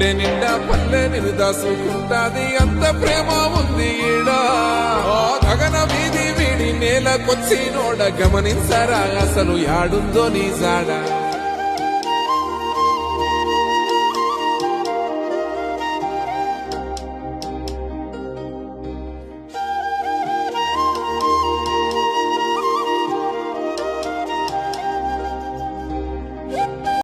గుండె నిండా పల్లె నిన్ను దాసుకుంటాది అంత ప్రేమ ఉంది ఈడా. గగన వీధి వీడి నేలకొచ్చి నోడ గమనించరా అసలు యాడుందో నీ జాడా.